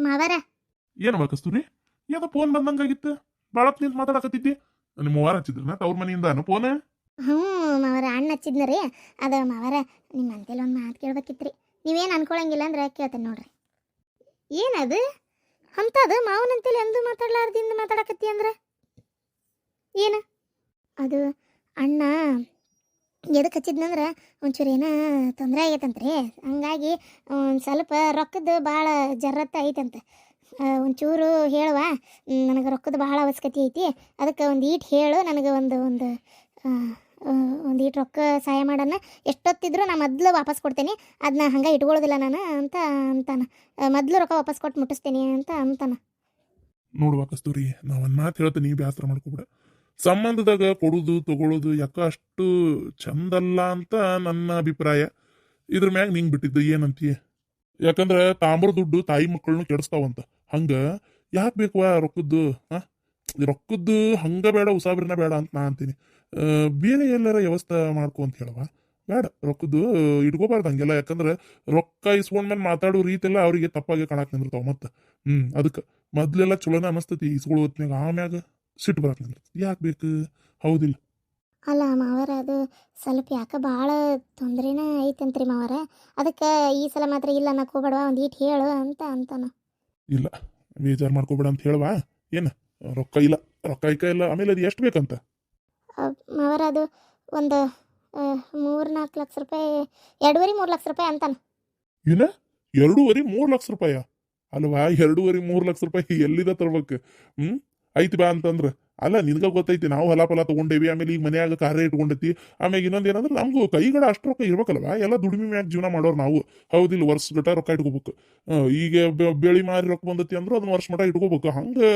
ಮಾವರ? ಏನು ಕಸ್ತೂರಿ ಏನೋ ಫೋನ್ ಬಂದಂಗಾಗಿತ್ತು. ಭಾಳ ನಿಂತು ಮಾತಾಡಕತ್ತಿದ್ದಿ. ನಿಮ್ಮ ವಾರ ಹಚ್ಚಿದ್ರನ ತವ್ರ ಮನೆಯಿಂದ ಫೋನ್ ಹ್ಞೂ ಮಾವರ ಅಣ್ಣ ಹಚ್ಚಿದ್ನ ರೀ. ಅದು ಮಾವರ ನಿಮ್ಮ ಅಂತೇಳಿ ಒಂದು ಮಾತು ಕೇಳ್ಬೇಕಿತ್ರಿ. ನೀವೇನು ಅನ್ಕೊಳಂಗಿಲ್ಲ ಅಂದ್ರೆ ಕೇಳ್ತೇನೆ ನೋಡ್ರಿ. ಏನದು? ಅಂಥದ್ದು ಮಾವನಂತೇಳಿ ಎಂದು ಮಾತಾಡ್ಲಾರ್ದಿಂದ ಮಾತಾಡಕತ್ತಿ ಅಂದ್ರೆ? ಏನು? ಅದು ಅಣ್ಣ ಎದಕ್ಕೆ ಹಚ್ಚಿದ್ನಂದ್ರೆ ಒಂಚೂರು ಏನೋ ತೊಂದರೆ ಆಗೈತಂತ್ರಿ. ಹಂಗಾಗಿ ಒಂದು ಸ್ವಲ್ಪ ರೊಕ್ಕದ ಭಾಳ ಜರತ್ತ ಐತಂತೆ. ಒಂಚೂರು ಹೇಳುವ. ನನಗೆ ರೊಕ್ಕದ ಭಾಳ ಅವಶ್ಯಕತೆ ಐತಿ. ಅದಕ್ಕೆ ಒಂದು ಈಟ್ ಹೇಳು. ನನಗೆ ಒಂದು ಒಂದು ಒಂದು ಈಟ್ ರೊಕ್ಕ ಸಹಾಯ ಮಾಡೋಣ. ಎಷ್ಟೊತ್ತಿದ್ರು ನಾನು ಮೊದಲು ವಾಪಸ್ ಕೊಡ್ತೇನೆ. ಅದನ್ನ ಹಂಗೆ ಇಟ್ಕೊಳ್ಳೋದಿಲ್ಲ ನಾನು ಅಂತ ಅಂತಾನ. ಮೊದಲು ರೊಕ್ಕ ವಾಪಸ್ ಕೊಟ್ಟು ಮುಟ್ಟಿಸ್ತೀನಿ ಅಂತ ಅಂತಾನ. ನೋಡುವ ಕಸ್ತೂರಿ, ನಾವು ಒಂದ್ ಮಾತು ಹೇಳ್ತೀನಿ ಬೇಸರ ಮಾಡ್ಕೊಬಿಡ. ಸಂಬಂಧದಾಗ ಕೊಡುದು ತಗೊಳ್ಳೋದು ಯಾಕ ಅಷ್ಟು ಚಂದಲ್ಲ ಅಂತ ನನ್ನ ಅಭಿಪ್ರಾಯ. ಇದ್ರ ಮ್ಯಾಗ ನಿಂಗೆ ಬಿಟ್ಟಿದ್ದು ಏನಂತೀಯ? ಯಾಕಂದ್ರೆ ತಾಮ್ರ ದುಡ್ಡು ತಾಯಿ ಮಕ್ಕಳನ್ನು ಕೆಡಿಸ್ತಾವಂತ. ಹಂಗ ಯಾಕೆ ಬೇಕವ ರೊಕ್ಕದ್ದು, ಆ? ರೊಕ್ಕದ್ದು ಹಂಗ ಬೇಡ, ಉಸಾಬ್ರಿನ ಬೇಡ ಅಂತ ನಾ ಅಂತೀನಿ. ಬೇರೆ ಎಲ್ಲರ ವ್ಯವಸ್ಥೆ ಮಾಡ್ಕೊ ಅಂತ ಹೇಳವ ಬೇಡ, ರೊಕ್ಕದ್ದು ಇಟ್ಕೋಬಾರ್ದು ಹಂಗೆಲ್ಲ. ಯಾಕಂದ್ರೆ ರೊಕ್ಕ ಇಸ್ಕೊಂಡ್ಮೇಲೆ ಮಾತಾಡೋ ರೀತಿಯೆಲ್ಲ ಅವರಿಗೆ ತಪ್ಪಾಗಿ ಕಾಣಾಕ್ ನಿಂದಿರ್ತಾವ ಮತ್ತೆ. ಹ್ಞೂ ಅದಕ್ಕೆ. ಮೊದ್ಲೆಲ್ಲ ಚಲೋನ ಅನಸ್ತತಿ ಇಸ್ಕೊಳ್ಳೋ ಹೊತ್ನ್ಯಾಗ ಆಮ್ಯಾಗ ಸಿಟ್ಟು ಬರಕ್ ನಂಗೆ ಯಾಕೆ ಬೇಕು? ಹೌದಿಲ್ಲ. ಅಲ್ಲ ಮಾವರ ಅದು ಸ್ವಲ್ಪ ಯಾಕೆ ಭಾಳ ತೊಂದರೆನೇ ಐತಂತ್ರಿ ಮಾವರ? ಅದಕ್ಕೆ ಈ ಸಲ ಮಾತ್ರ ಇಲ್ಲ ನಾ ಹೋಗ್ಬೇಡವಾ ಒಂದು ಈಟ್ ಹೇಳು ಅಂತ ಅಂತಾನ. ಇಲ್ಲ. ಬೇಜಾರು ಮಾಡ್ಕೋಬೇಡ ಅಂತ ಹೇಳವಾ? ಏನು? ರೊಕ್ಕ ಇಲ್ಲ. ರೊಕ್ಕ ಐಕ ಇಲ್ಲ. ಆಮೇಲೆ ಅದು ಎಷ್ಟು ಬೇಕಂತ? ಮಾವರ ಅದು ಒಂದು ಮೂರು ನಾಲ್ಕು ಲಕ್ಷ ರೂಪಾಯಿ ಎರಡೂವರೆ ಮೂರು ಲಕ್ಷ ರೂಪಾಯಿ ಅಂತಾನ. ಏನ? ಎರಡೂವರೆ ಮೂರು ಲಕ್ಷ ರೂಪಾಯ? ಅಲ್ವಾ? ಎರಡೂವರೆ ಮೂರು ಲಕ್ಷ ರೂಪಾಯಿ ಎಲ್ಲಿದ ತರ್ಬೇಕು? ಹ್ಮ್? ಐತಿ ಬಾ ಅಂತಂದ್ರ. ಅಲ್ಲ, ನಿನ್ಗ ಗೊತ್ತೈತಿ, ನಾವು ಹೊಲ ಫಲ ತಗೊಂಡೇವಿ, ಆಮೇಲೆ ಈಗ ಮನ್ಯಾಗ ಕಾರ್ಯ ಇಟ್ಕೊಂಡೈತಿ ಆಮೇಲೆ ಇನ್ನೊಂದು ಏನಂದ್ರೆ, ನಮಗೂ ಕೈಗಡ ಅಷ್ಟು ರೊಕ್ಕ ಇರ್ಬೇಕಲ್ವಾ? ಎಲ್ಲ ದುಡಿಮೆ ಮ್ಯಾಗ ಜೀವನ ಮಾಡೋರು ನಾವು. ಹೌದಿಲ್ಲ ವರ್ಷ ಗಟ್ಟ ರೊಕ್ಕ ಇಟ್ಕೋಬೇಕು. ಈಗ ಬೆಳಿ ಮಾರಿ ರೊಕ್ಕ ಬಂದತಿ ಅಂದ್ರೆ ಅದನ್ನ ವರ್ಷ ಮಟ ಇಟ್ಕೋಬೇಕು. ಹಂಗೆ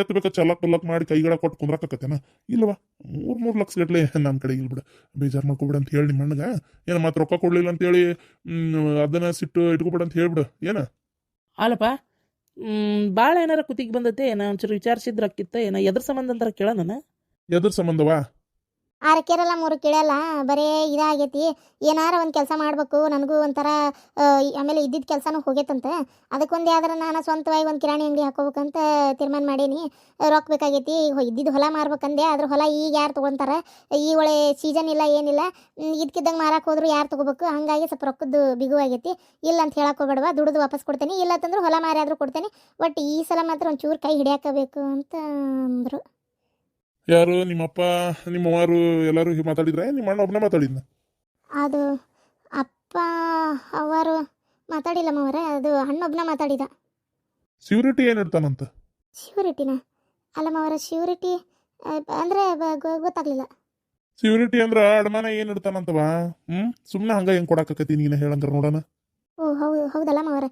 ಎತ್ತಬೇಕ ಚಲಕ್ ಪಲ್ಲಕ್ ಮಾಡಿ ಕೈಗಳ ಕೊಟ್ಟು ಕುಂದ್ರಕತ್ತೇನ ಇಲ್ವಾ ಮೂರು ಮೂರು ಲಕ್ಷ ಗಟ್ಲೆ ನನ್ನ ಕಡೆ ಇಲ್ಬಿಡ ಬೇಜಾರು ಮಾಡ್ಕೊಬಿಡ ಅಂತ ಹೇಳಿ ನಿಮ್ಮ ಏನ ಮತ್ತೆ ರೊಕ್ಕ ಕೊಡ್ಲಿಲ್ಲ ಅಂತೇಳಿ ಅದನ್ನ ಸಿಟ್ಟು ಇಟ್ಕೊಬೇಡ ಅಂತ ಹೇಳ್ಬಿಡು. ಏನ? ಅಲ್ಲಪ್ಪ ಭಾಳ ಏನಾರ ಕುತ್ತಿಗೆ ಬಂದೈತಿ, ಏನೋ ಒಂಚೂರು ವಿಚಾರಿಸಿದ್ರಕ್ಕಿತ್ತ ಏನ ಎದ್ರ ಸಂಬಂಧ ಅಂತಾರ ಕೇಳ ನಾನು ಎದ್ರ ಸಂಬಂಧವಾ? ಆರು ಕೇರಲ್ಲ ಮೂರು ಕೇಳಲ್ಲ ಬರೇ ಇದಾಗೈತಿ. ಏನಾರ ಒಂದು ಕೆಲಸ ಮಾಡಬೇಕು, ನನಗೂ ಒಂಥರ ಆಮೇಲೆ ಇದ್ದಿದ್ದ ಕೆಲಸನೂ ಹೋಗೈತಂತೆ. ಅದಕ್ಕೊಂದು ಯಾವ್ದಾರ ನಾನು ಸ್ವಂತವಾಗಿ ಒಂದು ಕಿರಾಣಿ ಅಂಗಡಿ ಹಾಕೋಬೇಕಂತ ತೀರ್ಮಾನ ಮಾಡೀನಿ. ರೊಕ್ಕ ಬೇಕಾಗೈತಿ. ಇದ್ದಿದ್ದು ಹೊಲ ಮಾರ್ಬೇಕಂದೆ ಅದ್ರ ಹೊಲ ಈಗ ಯಾರು ತೊಗೊಂತಾರ? ಈ ಒಳ್ಳೆ ಸೀಸನ್ ಇಲ್ಲ, ಏನಿಲ್ಲ. ಇದ್ಕಿದ್ದಂಗೆ ಮಾರಕ್ಕೆ ಹೋದ್ರು ಯಾರು ತೊಗೋಬೇಕು? ಹಾಗಾಗಿ ಸ್ವಲ್ಪ ರೊಕ್ಕದ್ದು ಬಿಗು ಆಗೈತಿ. ಇಲ್ಲ ಅಂತ ಹೇಳಕ್ಕೆ ಹೋಗ್ಬೇಡವಾ, ದುಡ್ದು ವಾಪಸ್ ಕೊಡ್ತೇನೆ. ಇಲ್ಲ ಅಂತಂದ್ರೆ ಹೊಲ ಮಾರಿ ಆದರೂ ಕೊಡ್ತೇನೆ. ಬಟ್ ಈ ಸಲ ಮಾತ್ರ ಒಂಚೂರು ಕೈ ಹಿಡಿಯಾಕಬೇಕು ಅಂತ ಅಂದರು. ಯಾರು ನಿಮ್ಮಪ್ಪ ನಿಮ್ಮವರು ಎಲ್ಲರೂ ಹೀಗೆ ಮಾತಾಡಿದ್ರೆ? ನಿಮ್ಮ ಅಣ್ಣ ಒಬ್ಬನೇ ಮಾತಾಡಿದ್ನ? ಅದು ಅಪ್ಪ ಅವರು ಮಾತಾಡಿಲ್ಲ ಮಾವರೇ ಅದು ಹಣ್ಣೊಬ್ಬನ ಮಾತಾಡಿದ. ಸೀರಿಟಿ ಏನು ಇರ್ತಾನಂತ ಶ್ಯೂರಿಟಿನ ಅಲ್ಲ ಮಾವರ ಶ್ಯೂರಿಟಿ ಅಂದರೆ ಗೊತ್ತಾಗ್ಲಿಲ್ಲ. ಸೀರಿಟಿ ಅಂದ್ರೆ ಅಡಮಾನ ಏನು ಇರ್ತಾನಂತವಾ ಹ್ಮ್? ಸುಮ್ಮನೆ ಹಂಗ ಹೆಂಗ್ ಕೊಡಾಕತ್ತಿ ನೀನ ಹೇಳಂಗ್ರ ನೋಡೋಣ. ಓ ಹೌದು ಹೌದಲ್ಲ ಮಾವರ.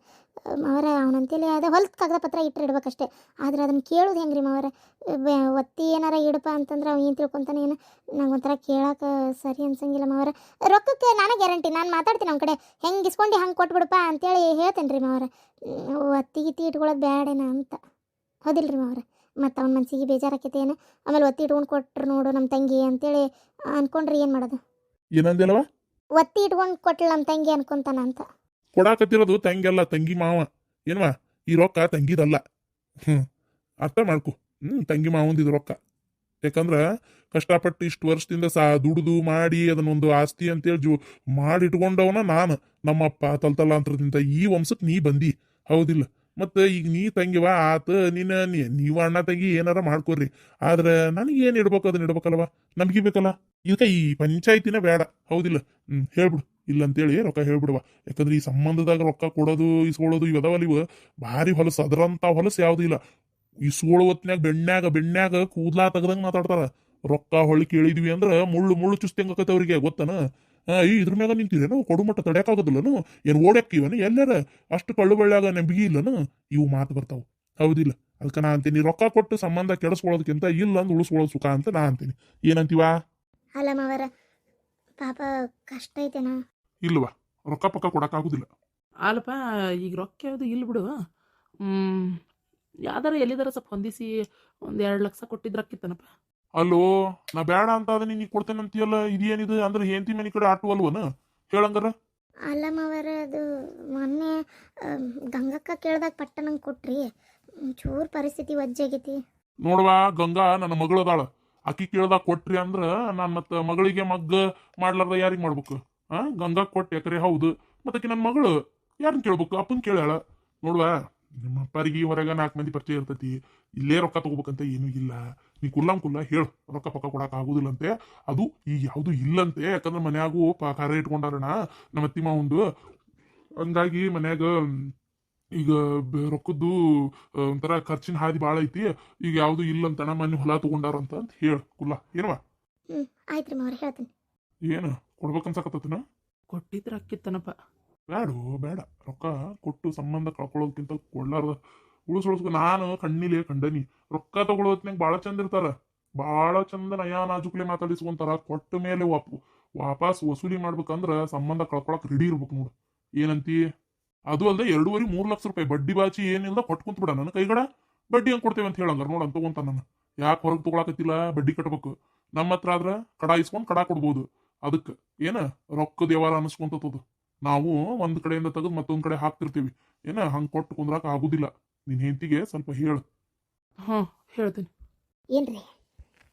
ಮಾವರ ಅವನಂತೇಳಿ ಅದೇ ಹೊಲ್ದ ಕಾಗದ ಪತ್ರ ಇಟ್ಟಿರ್ಬೇಕಷ್ಟೇ ಆದ್ರೆ ಅದನ್ನ ಕೇಳೋದು ಹೆಂಗ್ರಿ ಮಾವರ? ಬ- ಒತ್ತಿ ಏನಾರ ಇಡಪ್ಪ ಅಂತಂದ್ರೆ ಅವ್ನು ಏನು ತಿಳ್ಕೊತಾನೆ ಏನು? ನಂಗೆ ಒಂಥರ ಕೇಳೋಕೆ ಸರಿ ಅನ್ಸಂಗಿಲ್ಲ ಮಾವರ. ರೊಕ್ಕಕ್ಕೆ ನಾನೇ ಗ್ಯಾರಂಟಿ ನಾನು ಮಾತಾಡ್ತೀನಿ ಅವ್ನ ಕಡೆ. ಹೆಂಗೆ ಇಸ್ಕೊಂಡು ಹಂಗೆ ಕೊಟ್ಬಿಡಪ್ಪ ಅಂತೇಳಿ ಹೇಳ್ತೇನೆ ರೀ ಮಾವರ ಒತ್ತಿ ಗಿತ್ತಿ ಇಟ್ಕೊಳ್ಳೋದು ಬೇಡೇನ ಅಂತ. ಹೌದಿಲ್ಲ ರೀ ಮಾವರ. ಮತ್ತು ಅವ್ನ ಮನಸ್ಸಿಗೆ ಬೇಜಾರಾಕೈತೆ ಏನು? ಆಮೇಲೆ ಒತ್ತಿ ಇಟ್ಕೊಂಡು ಕೊಟ್ರು ನೋಡು ನಮ್ಮ ತಂಗಿ ಅಂತೇಳಿ ಅಂದ್ಕೊಂಡ್ರಿ ಏನು ಮಾಡೋದು? ಏನಂದಿಲ್ಲವ? ಒತ್ತಿ ಇಟ್ಕೊಂಡು ಕೊಟ್ಲು ನಮ್ಮ ತಂಗಿ ಅನ್ಕೊಂತಾನ ಅಂತ. ಕೊಡಾಕತ್ತಿರೋದು ತಂಗಿಯಲ್ಲ, ತಂಗಿ ಮಾವ. ಏನ್ವಾ? ಈ ರೊಕ್ಕ ತಂಗಿದಲ್ಲ. ಹ್ಞೂ ಅರ್ಥ ಮಾಡ್ಕೊ. ಹ್ಞೂ ತಂಗಿ ಮಾವಂದಿದ ರೊಕ್ಕ. ಯಾಕಂದ್ರೆ ಕಷ್ಟಪಟ್ಟು ಇಷ್ಟು ವರ್ಷದಿಂದ ಸಾ ದುಡಿದು ಮಾಡಿ ಅದನ್ನೊಂದು ಆಸ್ತಿ ಅಂತೇಳಿ ಜೋ ಮಾಡಿಟ್ಕೊಂಡವನ ನಾನು. ನಮ್ಮಪ್ಪ ತಲ್ತಲಾಂತರದಿಂದ ಈ ವಂಶಕ್ಕೆ ನೀ ಬಂದಿ. ಹೌದಿಲ್ಲ. ಮತ್ತೆ ಈಗ ನೀ ತಂಗಿವ? ಆತ ನಿನ್ನ ನೀ- ನೀವು ಅಣ್ಣ, ತಂಗಿ ಏನಾರ ಮಾಡ್ಕೊರಿ. ಆದ್ರೆ ನನಗೆ ಏನ್ ಇಡ್ಬೇಕು ಅದನ್ನ ಇಡ್ಬೇಕಲ್ವ? ನಮಗೆ ಬೇಕಲ್ಲ ಇದಕ್ಕೆ ಈ ಪಂಚಾಯತಿನ ಬೇಡ. ಹೌದಿಲ್ಲ. ಹ್ಞೂ ಹೇಳ್ಬಿಡು. ಇಲ್ಲ ಅಂತೇಳಿ ರೊಕ್ಕ ಹೇಳ್ಬಿಡುವ. ಯಾಕಂದ್ರೆ ಈ ಸಂಬಂಧದಾಗ ರೊಕ್ಕ ಕೊಡೋದು, ಇಸ್ಕೊಳ್ಳೋದು ಇವದವಲ್ಲ ಇವು ಭಾರಿ ಹೊಲಸು, ಅದರಂತ ಹೊಲಸು ಯಾವ್ದು ಇಲ್ಲ. ಇಸ್ಕೊಳ್ಳೋ ಹೊತ್ನ್ಯಾಗ ಬೆಣ್ಣಾಗ ಬೆಣ್ಣಾಗ ಕೂದ್ಲಾ ತೆಗ್ದಂಗ ಮಾತಾಡ್ತಾರ. ರೊಕ್ಕ ಹೊಳಿ ಕೇಳಿದ್ವಿ ಅಂದ್ರೆ ಮುಳ್ಳು ಮುಳ್ಳು ಚುಸ್ತಿ ಆಕತ್ತೆ ಅವ್ರಿಗೆ, ಗೊತ್ತನ? ಈ ಇದ್ರ ಮ್ಯಾಗ ನಿಂತಿರೇನು? ಕೊಡು ಮಟ್ಟ ಏನು ಓಡಕ್ಕಿವನು ಎಲ್ಲಾರ? ಅಷ್ಟು ಕಳ್ಳು ಬಳ್ಳಾಗ ನಂಬಿಕೆ ಇಲ್ಲನು? ಇವು ಮಾತು ಬರ್ತಾವ. ಹೌದಿಲ್ಲ. ಅದಕ್ಕೆ ನಾ ಅಂತೀನಿ, ರೊಕ್ಕ ಕೊಟ್ಟು ಸಂಬಂಧ ಕೆಡಿಸ್ಕೊಳ್ಳೋದಕ್ಕಿಂತ ಇಲ್ಲ ಅಂದ್ ಉಳಿಸ್ಕೊಳ್ಳೋದು ಸುಖ ಅಂತ ನಾ ಅಂತೀನಿ. ಏನಂತೀವಾ? ಅಲ್ಲ ಮಾವರ, ಪಾಪ ಕಷ್ಟ ಐತೆನಾ? ಇಲ್ವಾ? ರೊಕ್ಕ ಪಕ್ಕ ಕೊಡೋಕ್ಕಾಗೋದಿಲ್ಲ. ಅಲ್ಲಪ್ಪ ಈಗ ರೊಕ್ಕ ಯಾವುದು ಇಲ್ಲ ಬಿಡು. ಹ್ಮ್ ಯಾವ್ದಾರ ಎಲ್ಲಿದಾರ ಸ್ವಲ್ಪ ಹೊಂದಿಸಿ ಒಂದು ಎರಡು ಲಕ್ಷ ಕೊಟ್ಟಿದ್ರಕ್ಕಿತ್ತನಪ್ಪ. ಅಲ್ಲೋ ನಾ ಬೇಡ ಅಂತ ಅದ ನೀನು ಕೊಡ್ತೇನೆ ಅಂತೀಯಲ್ಲ ಇದೇನಿದು? ಅಂದ್ರೆ ಹೆಂಡತಿ ಮನೆ ಕಡೆ ಆಟೋ ಅಲ್ವನ ಹೇಳಂಗಾರ. ಅಲ್ಲ ಮಾವರ ಅದು ಮೊನ್ನೆ ಗಂಗಕ್ಕ ಕೇಳ್ದಾಗ ಪಟ್ಟ ನಂಗೆ ಕೊಟ್ರಿ. ಚೂರು ಪರಿಸ್ಥಿತಿ ವಜ್ಜಾಗೈತಿ. ನೋಡ್ವಾ ಗಂಗಾ ನನ್ನ ಮಗಳದಾಳ. ಅಕ್ಕಿ ಆಕಿ ಕೇಳ್ದಾಗ ಕೊಟ್ರಿ ಅಂದ್ರ ನಾನು ಮತ್ತೆ ಮಗಳಿಗೆ ಮಗ್ಗ ಮಾಡ್ಲಾರ್ದ ಯಾರಿಗೆ ಮಾಡ್ಬೇಕು? ಆ ಗಂಗಾ ಕೊಟ್ಟೆ ಕರೆ ಹೌದು. ಮತ್ತಕ್ಕೆ ನನ್ನ ಮಗಳು? ಯಾರನ್ನ ಕೇಳ್ಬೇಕು? ಅಪ್ಪನ ಕೇಳ್ಯಾಳ. ನೋಡುವ ನಿಮ್ಮ ಅಪ್ಪರಿಗೆ ಹೊರಗೆ ನಾಲ್ಕು ಮಂದಿ ಪರಿಚಯ ಇರ್ತೈತಿ. ಇಲ್ಲೇ ರೊಕ್ಕ ತಗೋಬೇಕಂತ ಏನೂ ಇಲ್ಲ. ನೀ ಕುಲ್ಲಂ ಕುಲ್ಲ ಹೇಳು. ರೊಕ್ಕ ಪಕ್ಕ ಕೊಡಕ್ ಆಗುದಿಲ್ಲಂತೆ. ಅದು ಈಗ ಯಾವುದು ಇಲ್ಲಂತೆ. ಯಾಕಂದ್ರೆ ಮನ್ಯಾಗೂ ಪ ಖಾರ ಇಟ್ಕೊಂಡಾರಣ ನಮ್ಮ ಅತ್ತಿಮ ಒಂದು ಹಂಗಾಗಿ ಮನ್ಯಾಗ ಈಗ ರೊಕ್ಕದ್ದು ಒಂಥರ ಖರ್ಚಿನ ಹಾದಿ ಭಾಳ ಐತಿ. ಈಗ ಯಾವುದು ಇಲ್ಲಂತಣ ಮನೆ ಹೊಲ ತಗೊಂಡಾರಂತ ಅಂತ ಹೇಳು ಕುಲ್ಲ. ಏನವ ಆಯ್ತು ರೀ ಹೇಳ್ತೀನಿ. ಏನು? ಕೊಡ್ಬೇಕನ್ಸಕತ್ತನ ಕೊಟ್ಟಿದ್ರೆ ಅಕ್ಕಿತ್ತನಪ್ಪ ಬೇಡು ಬೇಡ. ರೊಕ್ಕ ಕೊಟ್ಟು ಸಂಬಂಧ ಕಳ್ಕೊಳ್ಳೋದಕ್ಕಿಂತ ಕೊಡ್ಲಾರ್ದ. ಉಳಿಸೋಳ್ಸ್ಕೊ ನಾನು ಕಣ್ಣಿಲೇ ಕಂಡನಿ. ರೊಕ್ಕ ತಗೊಳ್ಳೋದ್ನಾಗ ಭಾಳ ಚಂದ ಇರ್ತಾರ. ಭಾಳ ಚಂದ ನಯಾ ನಾಜುಕ್ಲೆ ಮಾತಾಡಿಸ್ಕೊಂತಾರ ಕೊಟ್ಟ ಮೇಲೆ ವಾಪು ವಾಪಸ್ ವಸೂಲಿ ಮಾಡ್ಬೇಕಂದ್ರ ಸಂಬಂಧ ಕಳ್ಕೊಳಕ್ ರೆಡಿ ಇರ್ಬೇಕು ನೋಡು. ಏನಂತಿ? ಅದು ಅಲ್ಲದೆ ಎರಡೂವರೆ ಮೂರು ಲಕ್ಷ ರೂಪಾಯಿ ಬಡ್ಡಿ ಬಾಚಿ ಏನಿಲ್ಲ ಕೊಟ್ಟು ಬಿಡ ನನ್ನ ಕೈಗಡ. ಬಡ್ಡಿ ಹೆಂಗೆ ಕೊಡ್ತೇವೆ ಅಂತ ಹೇಳಂಗಾರ ನೋಡು ತಗೊಂತ ನಾನು. ಯಾಕೆ ಹೊರಗೆ ತಗೊಳಕತ್ತಿಲ್ಲ ಬಡ್ಡಿ ಕಟ್ಬೇಕು. ನಮ್ಮ ಹತ್ರ ಆದ್ರೆ ಕಡ ಇಸ್ಕೊಂಡು ಕಡ ಕೊಡ್ಬೋದು. ಅದಕ್ಕೆ ಏನ ರೊಕ್ಕದ ವ್ಯವಹಾರ ಅನಿಸ್ಕೊಂತದ ನಾವು ಒಂದ್ ಕಡೆಯಿಂದ ತೆಗೆದು ಮತ್ತೊಂದ್ ಕಡೆ ಹಾಕ್ತಿರ್ತೀವಿ. ಏನ ಹಂಗ್ ಕೊಟ್ಟು ಕುಂದ್ರಾಕ ಆಗುದಿಲ್ಲ. ನಿನ್ ಹೆಂಡತಿಗೆ ಸ್ವಲ್ಪ ಹೇಳು. ಹಾ ಹೇಳ್ತೀನಿ. ಏನ್ರಿ?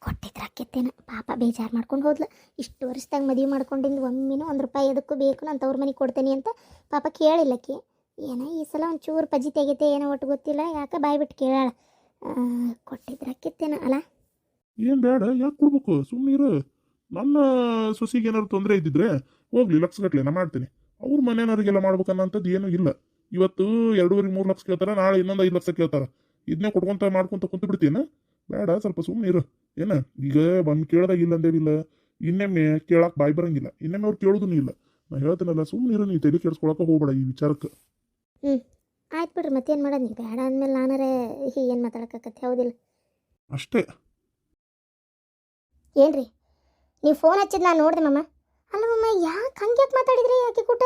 ಕೊಟ್ಟಿದ್ರ ಅಕ್ಕಿತ್ತೇನ ಪಾಪ ಬೇಜಾರು ಮಾಡ್ಕೊಂಡು ಹೋದ್ಲು. ಇಷ್ಟು ವರ್ಷದಾಗ ಮದುವೆ ಮಾಡ್ಕೊಂಡಿಂದ ಒಮ್ಮೆನೂ ಒಂದು ರೂಪಾಯಿ ಅದಕ್ಕೂ ಬೇಕು ನಾನು ತವ್ರ ಮನೆಗೆ ಕೊಡ್ತೇನೆ ಅಂತ ಪಾಪ ಕೇಳಿಲ್ಲಕ್ಕೆ ಏನೋ ಈ ಸಲ ಒಂದು ಚೂರು ಪಜಿ ತೆಗಿತೆ ಏನೋ ಒಟ್ಟು ಗೊತ್ತಿಲ್ಲ. ಯಾಕೆ ಬಾಯ್ ಬಿಟ್ಟು ಕೇಳಾಳ. ಕೊಟ್ಟಿದ್ರ ಅಕ್ಕಿತ್ತೇನ ಅಲ್ಲ ಏನ್ ಬೇಡ ಯಾಕೆ ಕೊಡ್ಬೇಕು? ಸುಮ್ಮನೆ ಇರು ನನ್ನ ಸೊಸಿಗೆ ಏನಾದ್ರು ತೊಂದರೆ ಇದ್ದಿದ್ರೆ ಹೋಗ್ಲಿ ಲಕ್ಷ ಗಟ್ಲೆ ನಾ ಮಾಡ್ತೀನಿ. ಅವ್ರ ಮನೆಯವ್ರಿಗೆಲ್ಲ ಮಾಡ್ಬೇಕನ್ನೋಂಥದ್ದು ಏನೂ ಇಲ್ಲ. ಇವತ್ತು ಎರಡೂವರೆ ಮೂರು ಲಕ್ಷ ಕೇಳ್ತಾರೆ ನಾಳೆ ಇನ್ನೊಂದು ಐದು ಲಕ್ಷ ಕೇಳ್ತಾರೆ. ಇದನ್ನೇ ಕೊಡ್ಕೊಂತ ಮಾಡ್ಕೊಂತ ಕುಂತು ಬಿಡ್ತೀನ ಬೇಡ ಸ್ವಲ್ಪ ಸುಮ್ಮನೆ ಇರು. ಏನ? ಈಗ ಬಂದು ಕೇಳ್ದಾಗ ಇಲ್ಲ ಅಂದೇವಿಲ್ಲ ಇನ್ನೊಮ್ಮೆ ಕೇಳಕ್ಕೆ ಬಾಯ್ ಬರಂಗಿಲ್ಲ. ಇನ್ನೊಮ್ಮೆ ಅವ್ರು ಕೇಳೋದೂ ಇಲ್ಲ. ನಾ ಹೇಳ್ತೀನಲ್ಲ ಸುಮ್ಮನೆ ಇರು ನೀ ತಲೆ ಕೇಳಿಸ್ಕೊಳಕ್ಕೆ ಹೋಗ್ಬೇಡ ಈ ವಿಚಾರಕ್ಕೆ. ಆಯ್ತು ಬಿಡ್ರಿ ಮತ್ತೇನು ಮಾಡೋದು ನೀವು? ಬೇಡ ಅಂದಮೇಲೆ ನಾನಾರೇ ಏನು ಮಾತಾಡೋಕ್ಕಾಗತ್ತೆ ಹೌದಿಲ್ಲ? ಅಷ್ಟೇ. ಏನ್ರಿ? ನೀವು ಫೋನ್ ಹಚ್ಚಿದ್ ನಾನು ನೋಡಿದೆ ಮಮ್ಮ ಅಲ್ಲ ಮಮ್ಮ ಯಾಕೆ ಹಂಗೆ ಯಾಕೆ ಮಾತಾಡಿದ್ರಿ ಆಕೆ ಕೂಟ?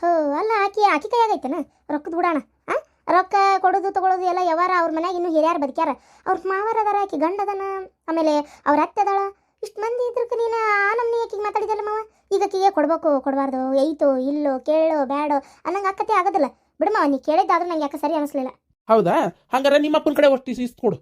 ಥೋ, ಅಲ್ಲ ಆಕೆ, ಆಕಿ ಕೈಯಾಗೈತನ ರೊಕ್ಕದ ಬಿಡೋಣ ಆ? ರೊಕ್ಕ ಕೊಡೋದು ತೊಗೊಳೋದು ಎಲ್ಲ ಯಾವಾರ ಅವ್ರ ಮನ್ಯಾಗ ಇನ್ನೂ ಹಿರಿಯರು ಬದುಕ್ಯಾರ. ಅವ್ರ ಮಾವರ ಅದಾರ, ಆಕೆ ಗಂಡ ಆಮೇಲೆ ಅವ್ರ ಅತ್ತೆ ಅದಾಳ. ಇಷ್ಟು ಮಂದಿ ಇದ್ರಕ ನೀನು ಆ ನಮ್ಮನೆ ಆಕೆಗೆ ಮಾತಾಡಿದಲ್ಲ ಮಾವ ಈಗ ಆಕೆಗೆ ಕೊಡ್ಬೇಕು, ಕೊಡಬಾರ್ದು ಐತೋ ಇಲ್ಲೋ, ಕೇಳೋ, ಬ್ಯಾಡೋ, ಅನ್ನಂಗೆ ಅಕ್ಕತೆ ಆಗೋದಿಲ್ಲ. ಬಿಡಮ್ಮ ನೀ ಕೇಳಿದ್ದಾದ್ರೂ ನಂಗೆ ಯಾಕೆ ಸರಿ ಅನಿಸ್ಲಿಲ್ಲ. ಹೌದಾ? ಹಂಗಾರೆ ನಿಮ್ಮ ಅಪ್ಪನ ಕಡೆ ಒಟ್ಟು ಇಸ್ಕೊಡು.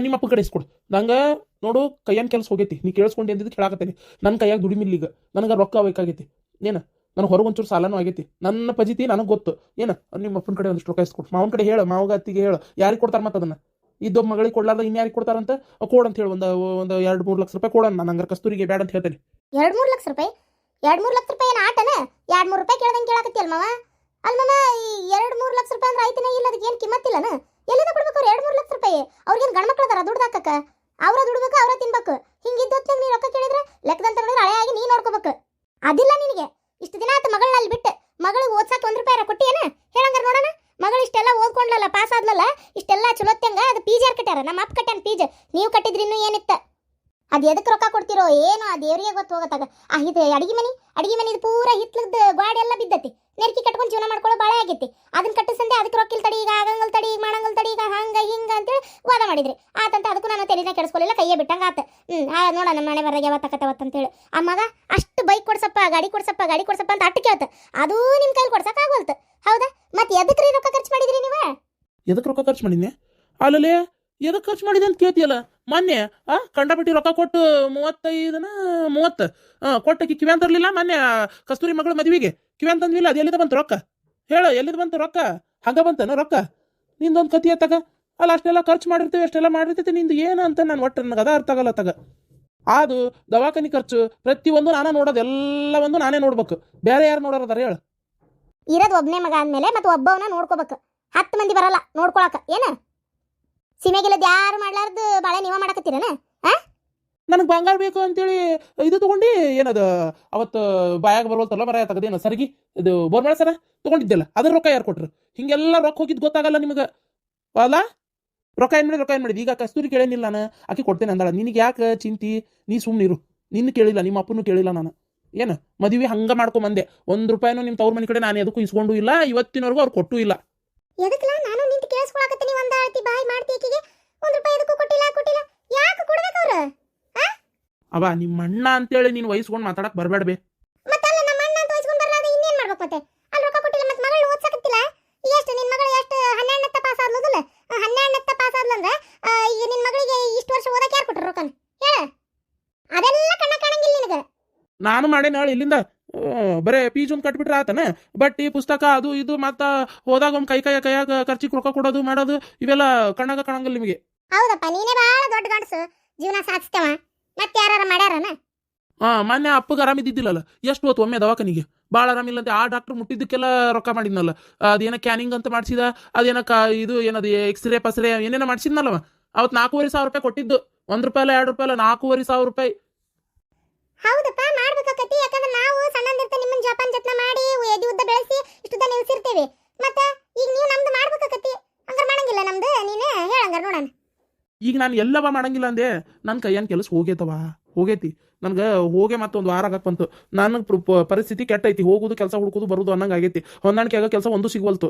ನಿಮ್ಮ ಅಪ್ಪನ ಕಡೆ ಇಸ್ಕೊಡು. ನಂಗೆ ನೋಡು ಕೈಯನ್ ಕೆಲಸ ಹೋಗೈತಿ, ನೀ ಕೇಳಿಸ್ಕೊಂಡು ಎಂದಿದ್ದು ಕೇಳಾಕತ್ತೇನೆ. ನನ್ನ ಕೈಯಾಗ ದುಡಿಮಿಲ್ಲ ಈಗ, ನನಗೆ ರೊಕ್ಕ ಬೇಕಾಗೈತಿ. ಏನು? ನನಗೆ ಹೊರಗೆ ಒಂಚೂರು ಸಾಲನೂ ಆಗೈತಿ. ನನ್ನ ಪಜಿತಿ ನನಗೆ ಗೊತ್ತು. ಏನು? ನಿಮ್ಮ ಅಪ್ಪನ ಕಡೆ ಒಂದಿಷ್ಟು ರೊಕ್ಕ ಇಸ್ಕೊಡು. ಮಾವನ ಕಡೆ ಹೇಳು, ಮಾವಾಗ ಅತ್ತಿಗೆ ಹೇಳು. ಯಾರಿಗೆ ಕೊಡ್ತಾರೆ ಮತ್ತೆ ಅದನ್ನು? ಇದ್ದೊಬ್ಬ ಮಗಳಿಗೆ ಕೊಡ್ಲಾರ್ದ ಇನ್ಯಾರಿಗೆ ಕೊಡ್ತಾರಂತ? ಕೊಡು ಅಂತ ಹೇಳಿ. ಒಂದು ಒಂದು ಎರಡು ಮೂರು ಲಕ್ಷ ರೂಪಾಯಿ ಕೊಡೋಣ ನಾನು. ಕಸ್ತೂರಿಗೆ ಬೇಡ ಅಂತ ಹೇಳ್ತೇನೆ. ಎರಡು ಮೂರು ಲಕ್ಷ ರೂಪಾಯಿ? ಎರಡು ಮೂರು ಲಕ್ಷ ರೂಪಾಯಿ ಏನು ಆಟನ ಎರಡು ಮೂರು ರೂಪಾಯಿ ಕೇಳ್ದಂಗೆ ಕೇಳಾಕತ್ತಿಯಲ್ಲ ಮಾವ? ಅಲ್ಲ ಈ ಎರಡು ಮೂರು ಲಕ್ಷ ರೂಪಾಯಿ ಅಂದ್ರೆ ಆಯ್ತನ ಇಲ್ಲ ಅದಕ್ಕೆ ಏನು ಕಿಮ್ಮತ್ತಿಲ್ಲನ ಎಲ್ಲಿಂದ ಕೊಡ್ಬೇಕು ಅವ್ರು ಎರಡು ಮೂರು ಲಕ್ಷ ರೂಪಾಯಿ? ಅವ್ರಿಗೇನು ಗಂಡು ಮಕ್ಳು ಅದಾರ ದುಡ್ದು ಹಾಕಕ್ಕ? ಅವ್ರ ದುಡ್ಬೇಕು, ಅವ್ರ ತಿನ್ಬೇಕು. ಹಿಂಗಿದ್ದೊತ್ತಿನಾಗ ನೀ ರೊಕ್ಕ ಕೇಳಿದ್ರೆ ಲೆಕ್ಕದಂತ ನೋಡಿದ್ರೆ ಹಳೆಯಾಗಿ ನೀ ನೋಡ್ಕೋಬೇಕು. ಅದಿಲ್ಲ ನಿನಗೆ. ಇಷ್ಟು ದಿನ ಆತು ಮಗಳನ್ನ ಅಲ್ಲಿ ಬಿಟ್ಟು. ಮಗಳಿಗೆ ಓದ್ಸಕ್ಕೆ ಒಂದು ರೂಪಾಯಿ ಕೊಟ್ಟಿಯೇನ ಹೇಳಂಗಾರ ನೋಡೋಣ. ಮಗಳು ಇಷ್ಟೆಲ್ಲ ಓದ್ಕೊಂಡ್ಲಲ್ಲ ಪಾಸ್ ಆದ್ಲಲ್ಲ ಇಷ್ಟೆಲ್ಲ ಚಲೋತ್ತಂಗ ಅದು ಪೀಜ್ ಯಾರು ಕಟ್ಟಾರ ನಮ್ಮ ಅಪ್ಪ ಕಟ್ಟಾನ ಪೀಜ್ ನೀವು ಕಟ್ಟಿದ್ರಿ ಇನ್ನೂ ಏನಿತ್ತ? ಅದು ಎದಕ್ಕೆ ರೊಕ್ಕ ಕೊಡ್ತಿರೋ? ಏನೋ ಆ ದೇವ್ರಿಗೆ ಗೊತ್ತು ಹೋಗತ್ತಾಗ. ಆ, ಇದು ಅಡಿಗೆ ಮನಿ? ಅಡಿಗೆ ಮನಿದು ಪೂರ ಹಿತ್ಲದ ಗಾಡಿ ಎಲ್ಲ ಬಿದ್ದತಿ. ನೆರಕಿ ಕಟ್ಕೊಂಡು ಜೀವನ ಮಾಡ್ಕೊಳ್ಳೋ ಬಾಳೆ ಆಗೈತಿ. ಅದನ್ನ ಕಟ್ಟಿಸಂದೆ ಅದಕ್ಕೆ ರೊಕ್ಕಿಲ್ ತಡಿ, ಈಗ ಆಗಂಗಲ್ ತಡಿ, ಈಗ ಮಾಡಂಗಲ್ ತಡಿ, ಈಗ ಹಂಗ, ಹಿಂಗ ಅಂತೇಳಿ ವಾದ ಮಾಡಿದ್ರಿ. ಆತಂತ ಅದಕ್ಕೂ ನಾನು ತೆಲಿನ ಕೆಡಿಸ್ಕೊಳ್ಳಿಲ್ಲ ಕೈಯೇ ಬಿಟ್ಟಂಗ ಆತ. ಆ, ನೋಡ ನಮ್ಮ ಮನೆ ಬರಾಗ ಅಂತ ಅಂತೇಳಿ. ಆ ಮಗ, ಅಷ್ಟು ಬೈಕ್ ಕೊಡ್ಸಪ್ಪ, ಗಾಡಿ ಕೊಡ್ಸಪ್ಪ ಗಾಡಿ ಕೊಡ್ಸಪ್ಪ ಅಂತ ಅಟ್ಟು ಕೇಳ್ತ. ಅದೂ ನಿಮ್ಮ ಕೈಲಿ ಕೊಡ್ಸಕ್ ಆಗೋಲ್ತ. ಹೌದಾ? ಮತ್ತೆ ಎದಕ್ರಿ ರೊಕ್ಕ ಖರ್ಚು ಮಾಡಿದ್ರಿ ನೀವು? ಎದಕ್ಕೆ ರೊಕ್ಕ ಖರ್ಚು ಮಾಡಿದ್ನೆ? ಅಲ್ಲಲೇ ಎದಕ್ಕೆ ಖರ್ಚು ಮಾಡಿದೆ ಅಂತ ಕೇಳ್ತೀಯಲ್ಲ? ಮೊನ್ನೆ, ಆ, ಕಂಡಪಟ್ಟಿ ರೊಕ್ಕ ಕೊಟ್ಟು ಮೂವತ್ತೈದನ ಮೂವತ್ತು ಹಾಂ ಕೊಟ್ಟಕ್ಕೆ ಕಿವ್ಯಾನ್ ತರಲಿಲ್ಲ ಮೊನ್ನೆ ಕಸ್ತೂರಿ ಮಗಳ ಮದುವೆಗೆ. ಕಿವ್ಯಾನ್ ತಂದ್ವಿಲ್ಲ, ಅದು ಎಲ್ಲಿದ ಬಂತು ರೊಕ್ಕ? ಹೇಳು, ಎಲ್ಲಿದ ಬಂತು ರೊಕ್ಕ? ಹಂಗ ಬಂತನ ರೊಕ್ಕ? ನಿಂದೊಂದು ಕತಿ ತಗ ಅಲ್ಲ, ಅಷ್ಟೆಲ್ಲ ಖರ್ಚು ಮಾಡಿರ್ತೀವಿ, ಅಷ್ಟೆಲ್ಲ ಮಾಡಿರ್ತೈತೆ, ನಿಂದು ಏನು ಅಂತ ನಾನು ಒಟ್ಟು ನನಗೆ ಅದ ಅರ್ಥ ಆಗಲ್ಲ ತಗ. ಅದು ದವಾಖಾನಿ ಖರ್ಚು, ಪ್ರತಿಯೊಂದು ನಾನೇ ನೋಡೋದು ಎಲ್ಲವೊಂದು ನಾನೇ ನೋಡ್ಬೇಕು. ಬೇರೆ ಯಾರು ನೋಡೋರದಾರ ಹೇಳು. ಇರೋದು ಒಬ್ಬನೇ ಮಗ ಅಂದಮೇಲೆ ಮತ್ತೆ ಒಬ್ಬವನ್ನ ನೋಡ್ಕೋಬೇಕು. ಹತ್ತು ಮಂದಿ ಬರಲ್ಲ, ನೋಡ್ಕೊಳಕ. ಏನ? ಸಿಮೆಗಿಲ್ಲದ ಯಾರು ಮಾಡ್ಲಾರ್ದು ಬಾಳೆ ನೀವ ಮಾಡಕತ್ತೀರನ? ನನಗೆ ಬಂಗಾರ ಬೇಕು ಅಂತೇಳಿ ಇದು ತಗೊಂಡು, ಏನದು, ಅವತ್ತು ಬಾಯಾಗ ಬರೋಲ್ತಲ್ಲ ಮರ ತಗದೇನು ಸರ್ಗಿ, ಇದು ಬೋರ್ ಸರ ತಗೊಂಡಿದ್ದೆಲ್ಲ, ಅದ್ರ ರೊಕ್ಕ ಯಾರು ಕೊಟ್ರು? ಹಿಂಗೆಲ್ಲ ರೊಕ್ಕ ಹೋಗಿದ್ದು ಗೊತ್ತಾಗಲ್ಲ ನಿಮಗೆ. ಅಲ್ಲ? ರೊಕ್ಕ ಏನು ಮಾಡಿ ರೊಕ್ಕ ಏನು ಮಾಡಿದ್ವಿ ಈಗ ಕಸ್ತೂರಿ ಕೇಳೇನಿಲ್ಲ ನಾನು, ಆಕೆ ಕೊಡ್ತೇನೆ ಅಂದಾಳ. ನಿನಗೆ ಯಾಕೆ ಚಿಂತಿ? ನೀ ಸುಮ್ಮನಿರು ನಿನ್ನ ಕೇಳಿಲ್ಲ, ನಿಮ್ಮ ಅಪ್ಪನೂ ಕೇಳಿಲ್ಲ ನಾನು. ಏನು, ಮದುವೆ ಹಂಗೆ ಮಾಡ್ಕೊಂಬಂದೆ ಒಂದು ರೂಪಾಯಿನೂ ನಿಮ್ಮ ತವ್ರ ಮನೆ ಕಡೆ ನಾನು, ಅದಕ್ಕೂ ಇಸ್ಕೊಂಡು ಇಲ್ಲ, ಇವತ್ತಿನವರೆಗೂ ಅವ್ರು ಕೊಟ್ಟು ಇಲ್ಲ. ಎದಕ್ಲ ನಾನು ನಿಂತು ಕೇಳಿಸ್ಕೊಳಕತ್ತೀನಿ? ಒಂದು ಆಳ್ತಿ ಬಾಯಿ ಮಾಡ್ತಿ ಆಕಿಗೆ? ಒಂದು ರೂಪಾಯಿ ಎದಕ್ಕೂ ಕೊಟ್ಟಿಲ್ಲ ಕೊಟ್ಟಿಲ್ಲ. ಯಾಕೆ ಕೊಡ್ಬೇಕು ಅವ್ರ? ಅವ ನಿಮ್ಮ ಅಣ್ಣ ಅಂತೇಳಿ ನೀನು ವಹಿಸ್ಕೊಂಡು ಮಾತಾಡಕ್ ಬರಬೇಡ ಬೇ. ಮತ್ತಲ್ಲ ನಮ್ಮ ಅಣ್ಣ ಅಂತ ವಹಿಸ್ಕೊಂಡು ಬರಲಾದ ಇನ್ನೇನ್ ಮಾಡ್ಬೇಕು ಮತ್ತೆ? ಅಲ್ಲಿ ರೊಕ್ಕ ಕೊಟ್ಟಿಲ್ಲ ಮತ್ತೆ ಮಗಳು ಓದ್ಸಕತ್ತಿಲ್ಲ? ಎಷ್ಟು ನಿನ್ನ ಮಗಳು ಎಷ್ಟು ಹನ್ನೆರಡನತ್ತ ಪಾಸ್ ಆದ್ಲದಲ್ಲ ಹನ್ನೆರಡನತ್ತ ಪಾಸ್ ಆದ್ಲಂದ್ರೆ ಈಗ ನಿನ್ನ ಮಗಳಿಗೆ ಇಷ್ಟು ವರ್ಷ ಓದಕ್ಕೆ ಯಾರು ಕೊಟ್ಟರು ರೊಕ್ಕನ? ಹೇಳ. ಅದೆಲ್ಲ ಕಣ್ಣ ಕಾಣಂಗಿಲ್ಲ ನಿನಗೆ. ನಾನು ಮಾಡೇನ ಇಲ್ಲಿಂದ? ಬರೇ ಪೀಜ್ ಒಂದು ಕಟ್ಬಿಟ್ರೆ ಆತನ? ಬಟ್ಟಿ ಪುಸ್ತಕ ಅದು ಇದು ಮತ್ತ ಹೋದಾಗ ಒಂದು ಕೈ ಕೈ ಕೈಯಾಗ ಖರ್ಚಿಗೆ ರೊಕ್ಕ ಕೊಡೋದು ಮಾಡೋದು ಇವೆಲ್ಲ ಕಣ್ಣಾಗ ಕಾಣಂಗಿಲ್ಲ ನಿಮಗೆ. ಹೌದಪ್ಪ ನೀನೇ ಭಾಳ ದೊಡ್ಡ ಗಂಡಸು. ಜೀವನ ಸಾಧಿಸ್ತೇವ? ಮತ್ತೆ ಯಾರು ಮಾಡ್ಯಾರನ? ಹಾ ಮೊನ್ನೆ ಅಪ್ಪಗೆ ಆರಾಮಿದ್ದಿದ್ದಿಲ್ಲಲ್ಲ ಎಷ್ಟು ಹೊತ್ತು ಒಮ್ಮೆ ದವಾಖಾನಿಗೆ? ಭಾಳ ಅಂತ ಆ ಡಾಕ್ಟರ್ ಮುಟ್ಟಿದ್ದಕ್ಕೆಲ್ಲ ರೊಕ್ಕ ಮಾಡಿದ್ನಲ್ಲ? ಅದೇನೋ ಕ್ಯಾನಿಂಗ್ ಅಂತ ಮಾಡಿಸಿದ? ಅದೇನ ಕ ಇದು ಏನದು ಎಕ್ಸ್ರೇ ಪಸ್ರೇ ಏನೇನೋ ಮಾಡಿಸಿದ್ನಲ್ಲವ? ಅವತ್ತು ನಾಲ್ಕೂವರೆ ಸಾವಿರ ರೂಪಾಯಿ ಕೊಟ್ಟಿದ್ದು. ಒಂದು ರೂಪಾಯಿ ಎರಡು ರೂಪಾಯಿ ನಾಲ್ಕೂವರೆ ಸಾವಿರ ರೂಪಾಯಿ. ಹೌದಪ್ಪ ಮಾಡ್ಬೇಕಾಕತಿ ಯಾಕಂದ್ರೆ ನಾವು ಸಣ್ಣಂದಿರ್ತ ನಿಮ್ಮನ್ನ ಜೋಪಾನ ಜತ್ನ ಮಾಡಿ ಎದಿ ಉದ್ದ ಬೆಳೆಸಿ ಇಷ್ಟುದ್ದ ನಿಲ್ಸಿರ್ತೇವೆ ಮತ್ತ ಈಗ ನೀವು ನಮ್ದು ಮಾಡ್ಬೇಕಾಕತಿ ಹಂಗಾರ ಮಾಡಂಗಿಲ್ಲ ನಮ್ದು ನೀನೇ ಹೇಳಂಗಾರ ನೋಡಣ ಈಗ ನಾನು ಎಲ್ಲವ ಮಾಡಂಗಿಲ್ಲ ಅಂದೆ ನನ್ನ ಕೈಯನ್ ಕೆಲಸ ಹೋಗೈತವ ಹೋಗೈತಿ. ನನಗೆ ಹೋಗೇ ಮತ್ತೊಂದು ವಾರ ಆಗಕ್ಕೆ ಬಂತು ನನಗೆ ಪರಿಸ್ಥಿತಿ ಕೆಟ್ಟೈತಿ, ಹೋಗುದು, ಕೆಲಸ ಹುಡುಕೋದು, ಬರುದು ಅನ್ನಂಗ ಆಗೈತಿ ಹೊಂದಾಣಿಕೆ ಆಗೋ ಕೆಲಸ ಒಂದು ಸಿಗ್ವಲ್ತು.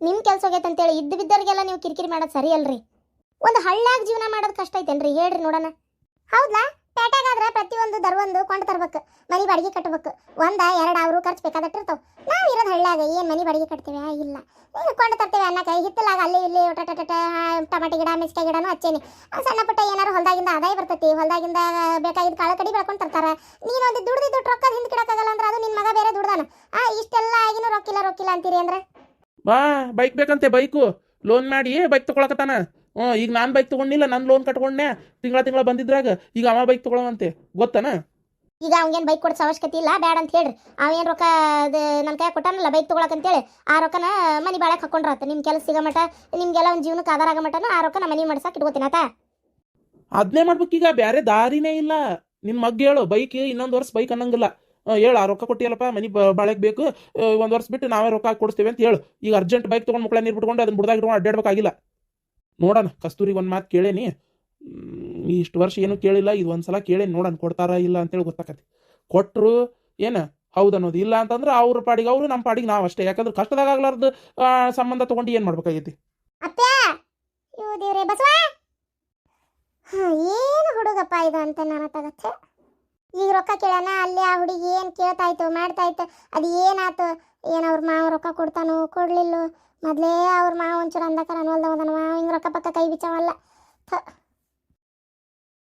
ನಿಮ್ ಕೆಲಸ ಹೋಗೈತೆ ಅಂತೇಳಿ ಹೇಳಿ ಬಿದ್ದವ್ರಿಗೆಲ್ಲ ನೀವು ಕಿರಿಕಿರಿ ಮಾಡೋದು ಸರಿ ಅಲ್ರಿ ಒಂದು ಹಳ್ಳಾಗ ಜೀವನ ಮಾಡೋದು ಕಷ್ಟ ಐತೇನ್ರಿ? ಹೇಳ್ರಿ ನೋಡೋಣ. ಹೌದಾ ಪೇಟೆಗಾದ್ರೆ ಪ್ರತಿಯೊಂದು ದರ್ವೊಂದು ಕೊಂಡು ತರ್ಬೇಕು. ಮನಿ ಬಾಡಿಗೆ ಕಟ್ಟಬೇಕು ಒಂದ, ಎರಡು ಅವರು ಖರ್ಚು ಬೇಕಾದಟ್ಟು ಇರ್ತಾವೆ ನಾವು ಇರೋದು ಹಳ್ಳ್ಯಾಗ ಏನು ಮನಿ ಬಾಡಿಗೆ ಕಟ್ತೀವಿ? ಇಲ್ಲ. ಕೊಂಡು ತರ್ತೇವೆ ಅನ್ನಕ ಹಿತ್ತಲಾಗ ಅಲ್ಲಿ ಇಲ್ಲಿ ಟಟ ಟೊಮಾಟಿ ಗಿಡ, ಮೆಸ್ಕೆ ಗಿಡನೂ ಹಚ್ಚೇನಿ. ಸಣ್ಣ ಪುಟ್ಟ ಏನಾರು ಹೊಲ್ದಾಗಿಂದ ಆದಾಯ ಬರ್ತೈತಿ. ಹೊಲ್ದಾಗಿಂದ ಬೇಕಾಗಿದ್ದ ಕಾಳು ಕಡಿ ಬೆಳ್ಕೊಂಡು ತರ್ತಾರ. ನೀನೊಂದು ದುಡ್ದಿದ್ದು ರೊಕ್ಕ ಹಿಂದೆ ಕಿಡಕ್ಕಾಗಲ್ಲ ಅಂದ್ರೆ ಅದು ನಿನ್ನ ಮಗ ಬೇರೆ ದುಡ್ದಾನ. ಆ, ಇಷ್ಟೆಲ್ಲ ಆಗಿನೂ ರೊಕ್ಕಿಲ್ಲ ರೊಕ್ಕಿಲ್ಲ ಅಂತೀರಿ ಅಂದ್ರೆ? ಬಾ, ಬೈಕ್ ಬೇಕಂತೆ ಬೈಕು. ಲೋನ್ ಮಾಡಿ ಬೈಕ್ ತಗೊಳಕತ್ತಾನ ಹ್ಞೂ ಈಗ ನಾನು ಬೈಕ್ ತಗೊಂಡಿಲ್ಲ ನಾನು ಲೋನ್ ಕಟ್ಕೊಂಡೆ ತಿಂಗಳ ತಿಂಗಳ ಬಂದಿದ್ರಾಗ ಈಗ ಅವ ಬೈಕ್ ತೊಗೊಳವಂತೆ. ಗೊತ್ತಾನ? ಈಗ ಅವ್ನಿಗೇನು ಬೈಕ್ ಕೊಡ್ಸೋ ಅವಶ್ಯಕತೆ ಇಲ್ಲ ಬೇಡ ಅಂತ ಹೇಳ್ರಿ. ಅವೇನ್ ರೊಕ್ಕ ನನ್ನ ಕೈ ಕೊಟ್ಟಾನಲ್ಲ ಬೈಕ್ ತಗೊಳಕ್ ಅಂತೇಳಿ ಆ ರೊಕ್ಕನ ಮನಿ ಬಾಳಕ್ ಹಾಕೊಂಡ್ರತ್ತ ನಿಮ್ ಕೆಲಸ ಸಿಗೋ ಮಟ ನಿಮ್ಗೆಲ್ಲ ಒಂದ್ ಜೀವನಕ್ಕೆ ಆಧಾರ ಆಗೋ ಮಟನ ಆ ರೊಕ್ಕನ ಮನಿ ಮಾಡ್ಸಕ್ ಇಟ್ಕೋತೀನತ ಅದ್ನೇ ಮಾಡ್ಬೇಕು ಈಗ ಬೇರೆ ದಾರಿನೇ ಇಲ್ಲ. ನಿನ್ನ ಮಗ್ ಹೇಳು ಬೈಕ್ ಇನ್ನೊಂದು ವರ್ಷ ಬೈಕ್ ಅನ್ನಂಗಿಲ್ಲ. ಆ, ಹೇಳು ಆ ರೊಕ್ಕ ಕೊಟ್ಟಿಯಲ್ಲಪ್ಪ ಮನಿ ಬಾಳಕ್ಕೆ ಬೇಕು. ಒಂದು ವರ್ಷ ಬಿಟ್ಟು ನಾವೇ ರೊಕ್ಕ ಕೊಡ್ಸ್ತೇವೆ ಅಂತ ಹೇಳು. ಈಗ ಅರ್ಜೆಂಟ್ ಬೈಕ್ ತೊಗೊಂಡು ಮಕ್ಕಳ ನೀರ್ ಬಿಟ್ಕೊಂಡು ಅದನ್ನ ಬುಡ್ದಾಗ ಇಟ್ಕೊಂಡು ಅಡ್ಡಾಡ್ಬೇಕಾಗಿಲ್ಲ ನೋಡೋಣ ಕಸ್ತೂರಿ ಒಂದು ಮಾತು ಕೇಳೇನಿ. ಇಷ್ಟು ವರ್ಷ ಏನು ಕೇಳಿಲ್ಲ ಇದು ಒಂದು ಸಲ ಕೇಳೇನಿ ನೋಡೋಣ ಕೊಡ್ತಾರಾ ಇಲ್ಲ ಅಂತೇಳಿ ಗೊತ್ತಾಕತಿ. ಕೊಟ್ಟರು ಏನು? ಹೌದು ಅನ್ನೋದು. ಇಲ್ಲ ಅಂತಂದ್ರೆ ಅವ್ರ ಪಾಡಿಗೆ ಅವರು ನಮ್ಮ ಪಾಡಿಗೆ ನಾವು ಅಷ್ಟೇ. ಯಾಕಂದ್ರೆ ಕಷ್ಟದಾಗ ಆಗ್ಲಾರ್ದು ಆ, ಸಂಬಂಧ ತಗೊಂಡು ಏನು ಮಾಡ್ಬೇಕಾಗೈತಿ? ಏನು ಹುಡುಗಪ್ಪ ಇದು ಅಂತ ನಾನು ತಗತ್ತೆ. ಈಗ ರೊಕ್ಕ ಕೇಳೋಣ ಅಲ್ಲಿ ಆ ಹುಡುಗಿ ಏನು ಕೇಳ್ತಾಯ್ತು ಮಾಡ್ತಾಯ್ತು ಅದು ಏನಾಯ್ತು ಏನು ಅವ್ರ ಮಾವ ರೊಕ್ಕ ಕೊಡ್ತಾನೋ ಕೊಡ್ಲಿಲ್ಲೋ ಮೊದಲೇ ಅವ್ರ ಮಾವ ಒಂಚೂರು ಅಂದಕ ಅನ್ವಲ್ದ ಹೋದನ ಮಾವ ಹಿಂಗೆ ರೊಕ್ಕ ಪಕ್ಕ ಕೈ ಬಿಚ್ಚವಲ್ಲ. ಥ.